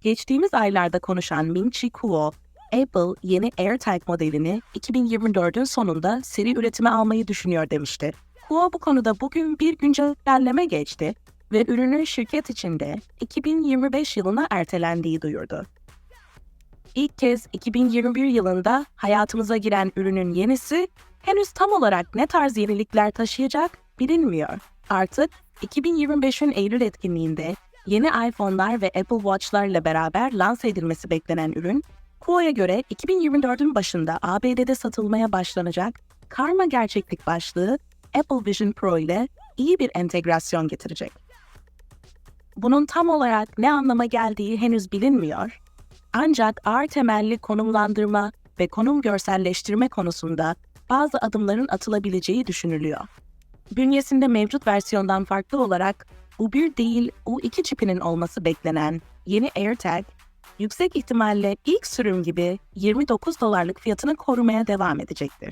Geçtiğimiz aylarda konuşan Ming-Chi Kuo, Apple yeni AirTag modelini 2024'ün sonunda seri üretime almayı düşünüyor demişti. Kuo bu konuda bugün bir güncelleme geçti ve ürünün şirket içinde 2025 yılına ertelendiği duyurdu. İlk kez 2021 yılında hayatımıza giren ürünün yenisi henüz tam olarak ne tarz yenilikler taşıyacak bilinmiyor. Artık 2025'in Eylül etkinliğinde yeni iPhone'lar ve Apple Watch'larla beraber lanse edilmesi beklenen ürün, Kuo'ya göre 2024'ün başında ABD'de satılmaya başlanacak karma gerçeklik başlığı Apple Vision Pro ile iyi bir entegrasyon getirecek. Bunun tam olarak ne anlama geldiği henüz bilinmiyor. Ancak ağır temelli konumlandırma ve konum görselleştirme konusunda bazı adımların atılabileceği düşünülüyor. Bünyesinde mevcut versiyondan farklı olarak U1 değil U2 çipinin olması beklenen yeni AirTag, yüksek ihtimalle ilk sürüm gibi 29 dolarlık fiyatını korumaya devam edecektir.